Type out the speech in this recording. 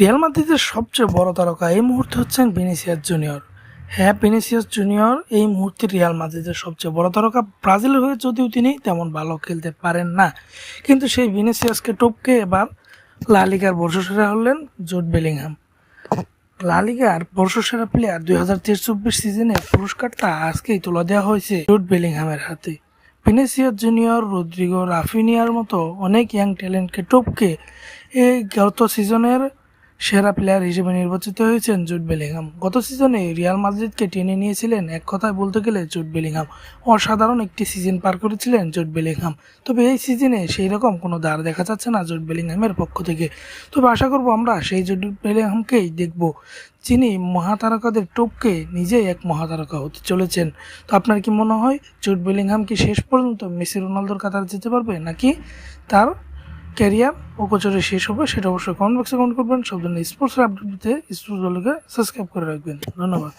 Real মাদ্রিদের সবচেয়ে বড় তারকা এই মুহূর্তে হচ্ছেন ভিনিসিয়াস জুনিয়র। হ্যাঁ ভিনিসিয়াস জুনিয়র এই মুহূর্তে রিয়াল মাদ্রিদের সবচেয়ে বড় তারকা। ব্রাজিলের হয়ে যদিও তিনি তেমন ভালো খেলতে পারেন না, কিন্তু সেই ভিনিসিয়াসকে টপকে এবার লালিগার বর্ষসেরা হলেন জুট বেলিংহাম। লালিগার বর্ষসেরা প্লেয়ার দুই হাজার তেইশ চব্বিশ সিজনে পুরস্কারটা আজকেই তুলে দেওয়া হয়েছে জুট বেলিংহামের হাতে। ভিনিসিয়াস জুনিয়র রদ্রিগো রাফিনিয়ার মতো অনেক ইয়াং ট্যালেন্টকে টপকে এই গত সিজনের সেরা প্লেয়ার হিসেবে নির্বাচিত হয়েছেন জুট বেলিংহাম। গত সিজনে রিয়াল মাদ্রিদকে টেনে নিয়েছিলেন এক কথায় বলতে গেলে জুট বেলিংহাম। অসাধারণ একটি সিজন পার করেছিলেন জুট বেলিংহাম। তবে এই সিজনে সেই রকম কোনো দ্বার দেখা যাচ্ছে না জুট বেলিংহামের পক্ষ থেকে। তবে আশা করব আমরা সেই জুট বেলিংহামকেই দেখব, যিনি মহাতারকাদের টপকে নিজেই এক মহাতারকা হতে চলেছেন। তো আপনার কি মনে হয়, জুট বেলিংহাম কি শেষ পর্যন্ত মেসি রোনালদোর কাতার যেতে পারবে নাকি তার ক্যারিয়ার ও কোচরে শেষ হবে, সেটা অবশ্যই কমেন্ট বক্সে কমেন্ট করবেন। সব ধরনের স্পোর্টস আপডেট দিতে স্পোর্টস দলকে সাবস্ক্রাইব করে রাখবেন। ধন্যবাদ।